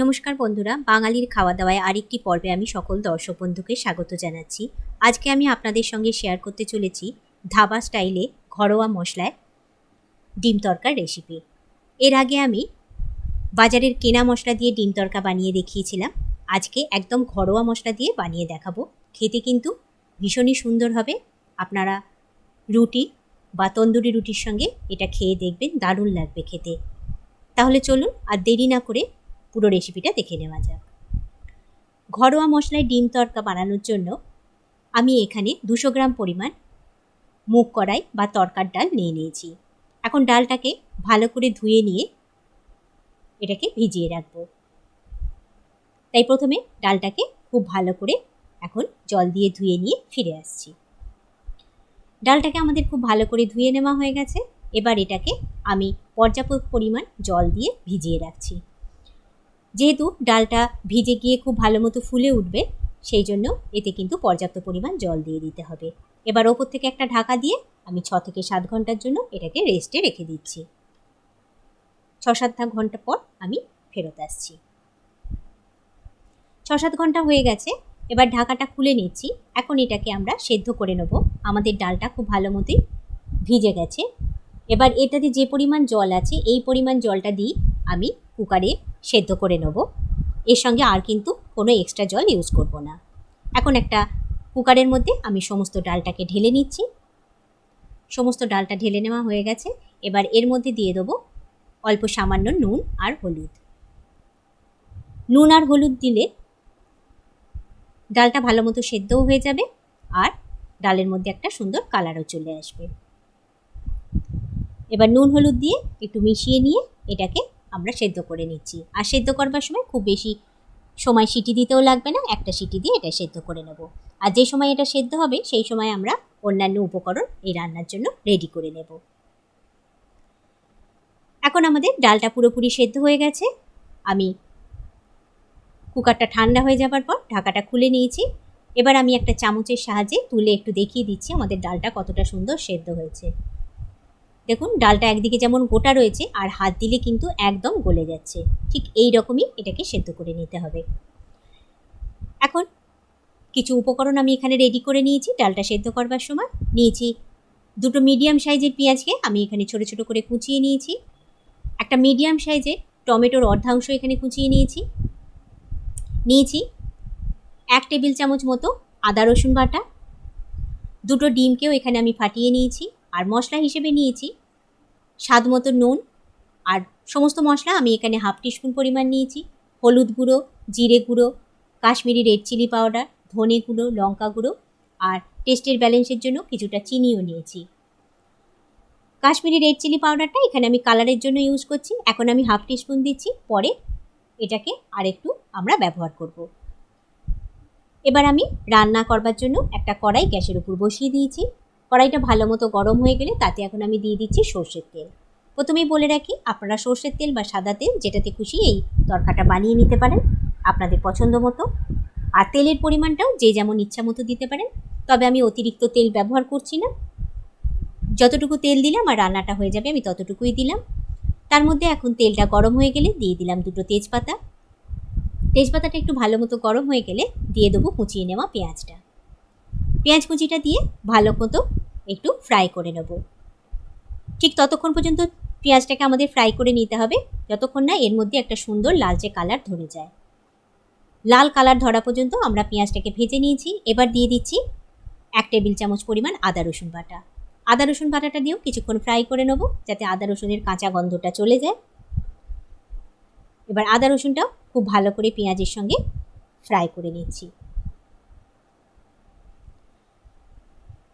নমস্কার বন্ধুরা, বাঙালির খাওয়া দাওয়ায় আরেকটি পর্বে আমি সকল দর্শক বন্ধুকে স্বাগত জানাচ্ছি। আজকে আমি আপনাদের সঙ্গে শেয়ার করতে চলেছি ধাবা স্টাইলে ঘরোয়া মশলায় ডিম তরকার রেসিপি এর আগে আমি বাজারের কেনা মশলা দিয়ে ডিম তরকা বানিয়ে দেখিয়েছিলাম। আজকে একদম ঘরোয়া মশলা দিয়ে বানিয়ে দেখাবো। খেতে কিন্তু ভীষণই সুন্দর হবে। আপনারা রুটি বা তন্দুরি রুটির সঙ্গে এটা খেয়ে দেখবেন, দারুণ লাগবে খেতে। তাহলে চলুন আর দেরি না করে পুরো রেসিপিটা দেখে নেওয়া যাক। ঘরোয়া মশলায় ডিম তরকা বানানোর জন্য আমি এখানে দুশো গ্রাম পরিমাণ মুগ কড়াই বা তরকার ডাল নিয়ে নিয়েছি। এখন ডালটাকে ভালো করে ধুয়ে নিয়ে এটাকে ভিজিয়ে রাখব। তাই প্রথমে ডালটাকে খুব ভালো করে এখন জল দিয়ে ধুয়ে নিয়ে ফিরে আসছি। ডালটাকে আমাদের খুব ভালো করে ধুয়ে নেওয়া হয়ে গেছে। এবার এটাকে আমি পর্যাপ্ত পরিমাণ জল দিয়ে ভিজিয়ে রাখছি। যেহেতু ডালটা ভিজে গিয়ে খুব ভালো মতো ফুলে উঠবে, সেই জন্য এতে কিন্তু পর্যাপ্ত পরিমাণ জল দিয়ে দিতে হবে। এবার ওপর থেকে একটা ঢাকা দিয়ে আমি ছ থেকে সাত ঘণ্টার জন্য এটাকে রেস্টে রেখে দিচ্ছি। ছ সাত ঘণ্টা পর আমি ফেরত আসছি। ছ সাত ঘণ্টা হয়ে গেছে, এবার ঢাকাটা খুলে নিচ্ছি। এখন এটাকে আমরা সেদ্ধ করে নেব। আমাদের ডালটা খুব ভালো মতোই ভিজে গেছে। এবার এটাতে যে পরিমাণ জল আছে, এই পরিমাণ জলটা দিই আমি কুকারে সেদ্ধ করে নেব। এর সঙ্গে আর কিন্তু কোনো এক্সট্রা জল ইউজ করব না। এখন একটা কুকারের মধ্যে আমি সমস্ত ডালটাকে ঢেলে নিচ্ছি। সমস্ত ডালটা ঢেলে নেওয়া হয়ে গেছে। এবার এর মধ্যে দিয়ে দেবো অল্প সামান্য নুন আর হলুদ। নুন আর হলুদ দিলে ডালটা ভালো মতো সেদ্ধও হয়ে যাবে আর ডালের মধ্যে একটা সুন্দর কালারও চলে আসবে। এবার নুন হলুদ দিয়ে একটু মিশিয়ে নিয়ে এটাকে আমরা সেদ্ধ করে নিচ্ছি। আর সেদ্ধ করবার সময় খুব বেশি সময় সিটি দিতেও লাগবে না, একটা সিটি দিয়ে এটা সেদ্ধ করে নেব। আর যে সময় এটা সেদ্ধ হবে, সেই সময় আমরা অন্যান্য উপকরণ এই রান্নার জন্য রেডি করে নেব। এখন আমাদের ডালটা পুরোপুরি সেদ্ধ হয়ে গেছে। আমি কুকারটা ঠান্ডা হয়ে যাবার পর ঢাকাটা খুলে নিয়েছি। এবার আমি একটা চামচের সাহায্যে তুলে একটু দেখিয়ে দিচ্ছি আমাদের ডালটা কতটা সুন্দর সেদ্ধ হয়েছে। দেখুন, ডালটা একদিকে যেমন গোটা রয়েছে, আর হাত দিলে কিন্তু একদম গলে যাচ্ছে। ঠিক এই রকমই এটাকে সেদ্ধ করে নিতে হবে। এখন কিছু উপকরণ আমি এখানে রেডি করে নিয়েছি, ডালটা সেদ্ধ করবার সময়। নিয়েছি দুটো মিডিয়াম সাইজের পেঁয়াজকে আমি এখানে ছোটো ছোটো করে কুচিয়ে নিয়েছি। একটা মিডিয়াম সাইজের টমেটোর অর্ধাংশ এখানে কুচিয়ে নিয়েছি। নিয়েছি এক টেবিল চামচ মতো আদা রসুন বাটা। দুটো ডিমকেও এখানে আমি ফাটিয়ে নিয়েছি। আর মশলা হিসেবে নিয়েছি স্বাদ মতো নুন আর সমস্ত মশলা আমি এখানে হাফ টিস্পুন পরিমাণ নিয়েছি। হলুদ গুঁড়ো, জিরে গুঁড়ো, কাশ্মীরি রেড চিলি পাউডার, ধনে গুঁড়ো, লঙ্কা গুঁড়ো আর টেস্টের ব্যালেন্সের জন্য কিছুটা চিনিও নিয়েছি। কাশ্মীরি রেড চিলি পাউডারটা এখানে আমি কালারের জন্য ইউজ করছি। এখন আমি হাফ টিস্পুন দিচ্ছি। পরে এটাকে আরেকটু আমরা ব্যবহার করব। এবার আমি রান্না করবার জন্য একটা কড়াই গ্যাসের উপর বসিয়ে দিয়েছি। কড়াইটা ভালো মতো গরম হয়ে গেলে তাতে এখন আমি দিয়ে দিচ্ছি সর্ষের তেল। প্রথমেই বলে রাখি, আপনারা সর্ষের তেল বা সাদা তেল যেটাতে খুশি এই তরকাটা বানিয়ে নিতে পারেন আপনাদের পছন্দ মতো। আর তেলের পরিমাণটাও যে যেমন ইচ্ছা মতো দিতে পারেন, তবে আমি অতিরিক্ত তেল ব্যবহার করছি না। যতটুকু তেল দিলাম আর রান্নাটা হয়ে যাবে আমি ততটুকুই দিলাম। তার মধ্যে এখন তেলটা গরম হয়ে গেলে দিয়ে দিলাম দুটো তেজপাতা। তেজপাতাটা একটু ভালো মতো গরম হয়ে গেলে দিয়ে দেবো কুচিয়ে নেওয়া পেঁয়াজটা। পেঁয়াজ কুচিটা দিয়ে ভালো মতো একটু ফ্রাই করে নেব। ঠিক ততক্ষণ পর্যন্ত পেঁয়াজটাকে আমাদের ফ্রাই করে নিতে হবে, যতক্ষণ না এর মধ্যে একটা সুন্দর লালচে কালার ধরে যায়। লাল কালার ধরা পর্যন্ত আমরা পেঁয়াজটাকে ভেজে নিয়েছি। এবার দিয়ে দিচ্ছি এক টেবিল চামচ পরিমাণ আদা রসুন বাটা। আদা রসুন বাটাটা দিয়েও কিছুক্ষণ ফ্রাই করে নেব, যাতে আদা রসুনের কাঁচা গন্ধটা চলে যায়। এবার আদা রসুনটাও খুব ভালো করে পেঁয়াজের সঙ্গে ফ্রাই করে নিচ্ছি।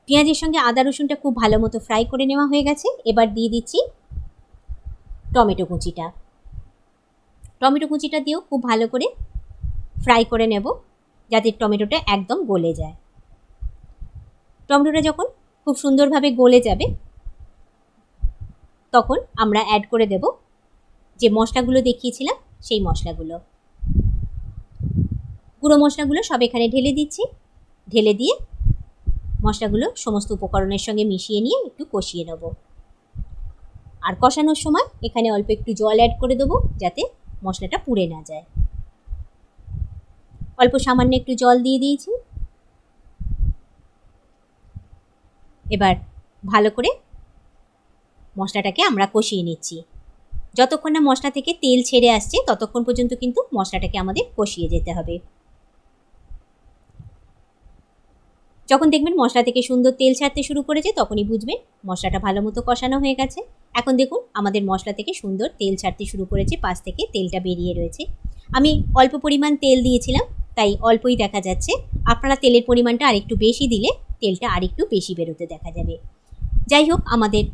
পেঁয়াজের সঙ্গে আদা রসুনটা খুব ভালো মতো ফ্রাই করে নেওয়া হয়ে গেছে। এবার দিয়ে দিচ্ছি টমেটো কুচিটা। টমেটো কুচিটা দিয়েও খুব ভালো করে ফ্রাই করে নেব, যাতে টমেটোটা একদম গলে যায়। টমেটোটা যখন খুব সুন্দরভাবে গলে যাবে, তখন আমরা অ্যাড করে দেব যে মশলাগুলো দেখিয়েছিলাম, সেই মশলাগুলো। গুঁড়ো মশলাগুলো সব এখানে ঢেলে দিচ্ছি। ঢেলে দিয়ে মশলাগুলো সমস্ত উপকরণের সঙ্গে মিশিয়ে নিয়ে একটু কষিয়ে নেব। আর কষানোর সময় এখানে অল্প একটু জল অ্যাড করে দেবো যাতে মশলাটা পুড়ে না যায়। অল্প সামান্য একটু জল দিয়ে দিয়েছি। এবার ভালো করে মশলাটাকে আমরা কষিয়ে নিচ্ছি। যতক্ষণ না মশলা থেকে তেল ছেড়ে আসছে, ততক্ষণ পর্যন্ত কিন্তু মশলাটাকে আমাদের কষিয়ে যেতে হবে। যখন দেখবেন মশলা থেকে সুন্দর তেল ছাড়তে শুরু করেছে, তখনই বুঝবেন মশলাটা ভালো মতো কষানো হয়ে গেছে। এখন দেখুন আমাদের মশলা থেকে সুন্দর তেল ছাড়তে শুরু করেছে, পাশ থেকে তেলটা বেরিয়ে রয়েছে। আমি অল্প পরিমাণ তেল দিয়েছিলাম, তাই অল্পই দেখা যাচ্ছে। আপনারা তেলের পরিমাণটা আরেকটু বেশি দিলে তেলটা আরেকটু বেশি বেরোতে দেখা যাবে। যাই হোক, আমাদের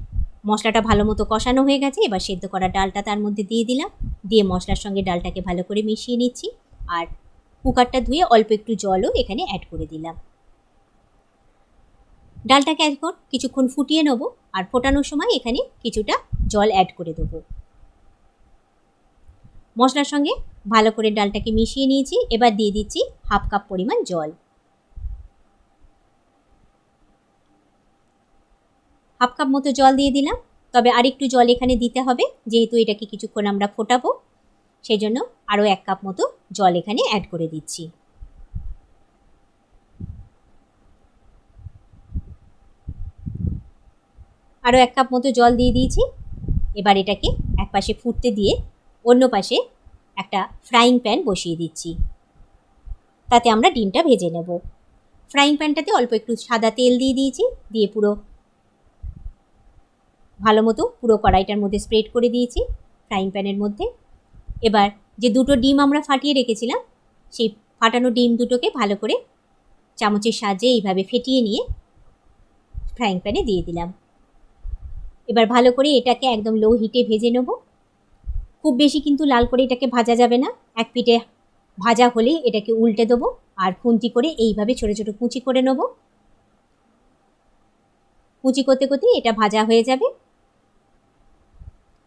মশলাটা ভালো মতো কষানো হয়ে গেছে। এবার সেদ্ধ করা ডালটা তার মধ্যে দিয়ে দিলাম। দিয়ে মশলার সঙ্গে ডালটাকে ভালো করে মিশিয়ে নিচ্ছি। আর কুকারটা ধুয়ে অল্প একটু জলও এখানে অ্যাড করে দিলাম। ডালটাকে এখন কিছুক্ষণ ফুটিয়ে নেব আর ফোটানোর সময় এখানে কিছুটা জল অ্যাড করে দেবো। মশলার সঙ্গে ভালো করে ডালটাকে মিশিয়ে নিয়েছি। এবার দিয়ে দিচ্ছি হাফ কাপ পরিমাণ জল। হাফ কাপ মতো জল দিয়ে দিলাম। তবে আরেকটু জল এখানে দিতে হবে। যেহেতু এটাকে কিছুক্ষণ আমরা ফোটাবো সেই জন্য আরও এক কাপ মতো জল এখানে অ্যাড করে দিচ্ছি। আরও এক কাপ মতো জল দিয়ে দিয়েছি। এবার এটাকে এক পাশে ফুটতে দিয়ে অন্য পাশে একটা ফ্রাইং প্যান বসিয়ে দিচ্ছি। তাতে আমরা ডিমটা ভেজে নেব। ফ্রাইং প্যানটাতে অল্প একটু সাদা তেল দিয়ে দিয়েছি, দিয়ে পুরো ভালো মতো পুরো কড়াইটার মধ্যে স্প্রেড করে দিয়েছি ফ্রাইং প্যানের মধ্যে। এবার যে দুটো ডিম আমরা ফাটিয়ে রেখেছিলাম, সেই ফাটানো ডিম দুটোকে ভালো করে চামচের সাহায্যে এইভাবে ফেটিয়ে নিয়ে ফ্রাইং প্যানে দিয়ে দিলাম। এবার ভালো করে এটাকে একদম লো হিটে ভেজে নেব। খুব বেশি কিন্তু লাল করে এটাকে ভাজা যাবে না। এক পিঠে ভাজা হলেই এটাকে উল্টে দেবো আর খুন্তি করে এইভাবে ছোটো ছোটো কুচি করে নেব। কুচি করতে করতে এটা ভাজা হয়ে যাবে।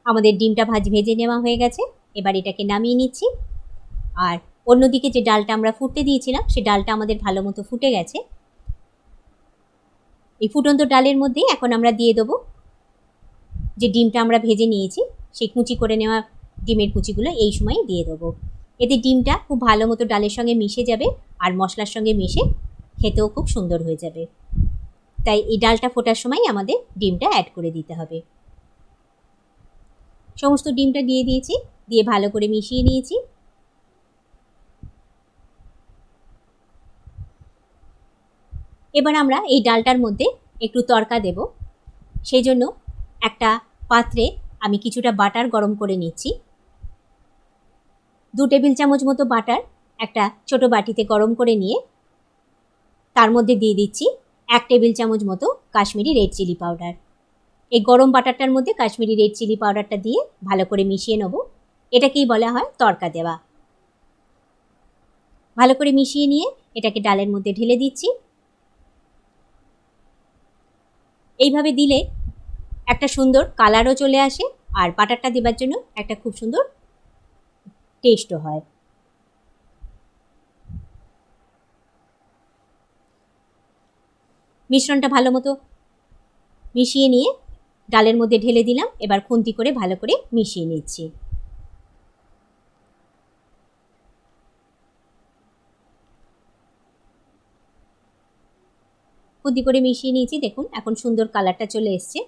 আমাদের ডিমটা ভাজ ভেজে নেওয়া হয়ে গেছে। এবার এটাকে নামিয়ে নিচ্ছি। আর অন্যদিকে যে ডালটা আমরা ফুটতে দিয়েছিলাম, সে ডালটা আমাদের ভালো মতো ফুটে গেছে। এই ফুটন্ত ডালের মধ্যে এখন আমরা দিয়ে দেবো যে ডিমটা আমরা ভেজে নিয়েছি, সেই কুচি করে নেওয়া ডিমের কুচিগুলো এই সময় দিয়ে দেবো। এতে ডিমটা খুব ভালো মতো ডালের সঙ্গে মিশে যাবে আর মশলার সঙ্গে মিশে খেতেও খুব সুন্দর হয়ে যাবে। তাই এই ডালটা ফোটার সময় আমাদের ডিমটা অ্যাড করে দিতে হবে। সমস্ত ডিমটা দিয়ে দিয়েছি, দিয়ে ভালো করে মিশিয়ে নিয়েছি। এবার আমরা এই ডালটার মধ্যে একটু তরকা দেব। সেই জন্য একটা পাত্রে আমি কিছুটা বাটার গরম করে নিচ্ছি। দু টেবিল চামচ মতো বাটার একটা ছোট বাটিতে গরম করে নিয়ে তার মধ্যে দিয়ে দিচ্ছি এক টেবিল চামচ মতো কাশ্মীরি রেড চিলি পাউডার। এই গরম বাটারটার মধ্যে কাশ্মীরি রেড চিলি পাউডারটা দিয়ে ভালো করে মিশিয়ে নেব। এটাকেই বলা হয় তরকা দেওয়া। ভালো করে মিশিয়ে নিয়ে এটাকে ডালের মধ্যে ঢেলে দিচ্ছি। এইভাবে দিলে একটা সুন্দর কালারও চলে আসে আর বাটারটা দেবার জন্য একটা খুব সুন্দর টেস্টও হয়। মিশ্রণটা ভালো মতো মিশিয়ে নিয়ে ডালের মধ্যে ঢেলে দিলাম, এবার খুন্তি করে ভালো করে মিশিয়ে নিচ্ছি। খুন্তি করে মিশিয়ে নিয়েছি, দেখুন এখন সুন্দর কালারটা চলে এসছে।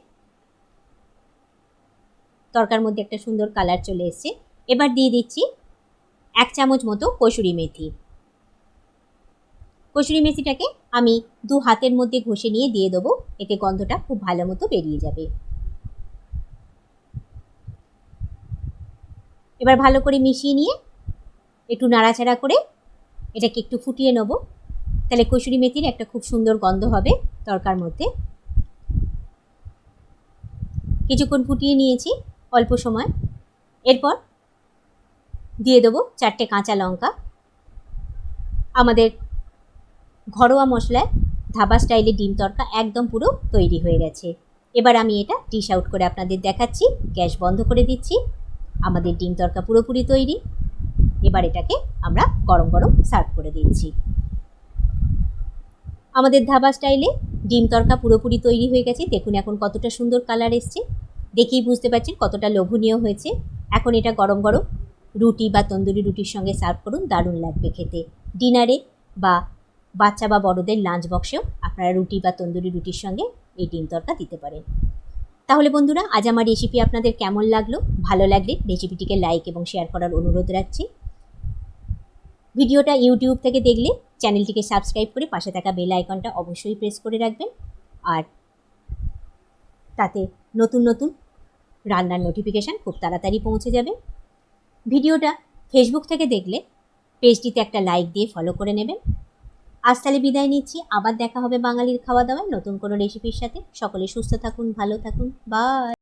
তরকার মধ্যে একটা সুন্দর কালার চলে এসছে। এবার দিয়ে দিচ্ছি এক চামচ মতো কসুরি মেথি। কসুরি মেথিটাকে আমি দু হাতের মধ্যে ঘষে নিয়ে দিয়ে দেবো। এতে গন্ধটা খুব ভালো মতো বেরিয়ে যাবে। এবার ভালো করে মিশিয়ে নিয়ে একটু নাড়াচাড়া করে এটাকে একটু ফুটিয়ে নেব। তাহলে কসুরি মেথির একটা খুব সুন্দর গন্ধ হবে তরকার মধ্যে। কিছুক্ষণ ফুটিয়ে নিয়েছি। অল্প সময়। এরপর দিয়ে দেবো চারটে কাঁচা লঙ্কা। আমাদের ঘরোয়া মশলায় ধাবা স্টাইলে ডিম তরকা একদম পুরো তৈরি হয়ে গেছে। এবার আমি এটা ডিশ আউট করে আপনাদের দেখাচ্ছি, গ্যাস বন্ধ করে দিচ্ছি। আমাদের ডিম তরকা পুরোপুরি তৈরি। এবার এটাকে আমরা গরম গরম সার্ভ করে দিচ্ছি। আমাদের ধাবা স্টাইলে ডিম তরকা পুরোপুরি তৈরি হয়ে গেছে। দেখুন এখন কতটা সুন্দর কালার এসছে। দেখেই বুঝতে পারছেন কতটা লোভনীয় হয়েছে। এখন এটা গরম গরম। রুটি বা তন্দুরি রুটির সঙ্গে সার্ভ করুন, দারুণ লাগবে খেতে। ডিনারে বা বাচ্চা বা বড়দের লাঞ্চ বক্সেও আপনারা রুটি বা তন্দুরি রুটির সঙ্গে এই ডিম তরকা দিতে পারেন। তাহলে বন্ধুরা, আজ আমার রেসিপি আপনাদের কেমন লাগল? ভালো লাগলে রেসিপিটিকে লাইক এবং শেয়ার করার অনুরোধ রাখছি। ভিডিওটা ইউটিউব থেকে দেখলে চ্যানেলটিকে সাবস্ক্রাইব করে পাশে থাকা বেল আইকনটা অবশ্যই প্রেস করে রাখবেন। আর তাতে নতুন নতুন রান্নার নোটিফিকেশান খুব তাড়াতাড়ি পৌঁছে যাবে। ভিডিওটা ফেসবুক থেকে দেখলে, পেজটিতে একটা লাইক দিয়ে ফলো করে নেবেন। আজ তাহলে বিদায় নিচ্ছি, আবার দেখা হবে বাঙালির খাওয়া দাওয়ায় নতুন কোনো রেসিপির সাথে। সকলে সুস্থ থাকুন, ভালো থাকুন বাই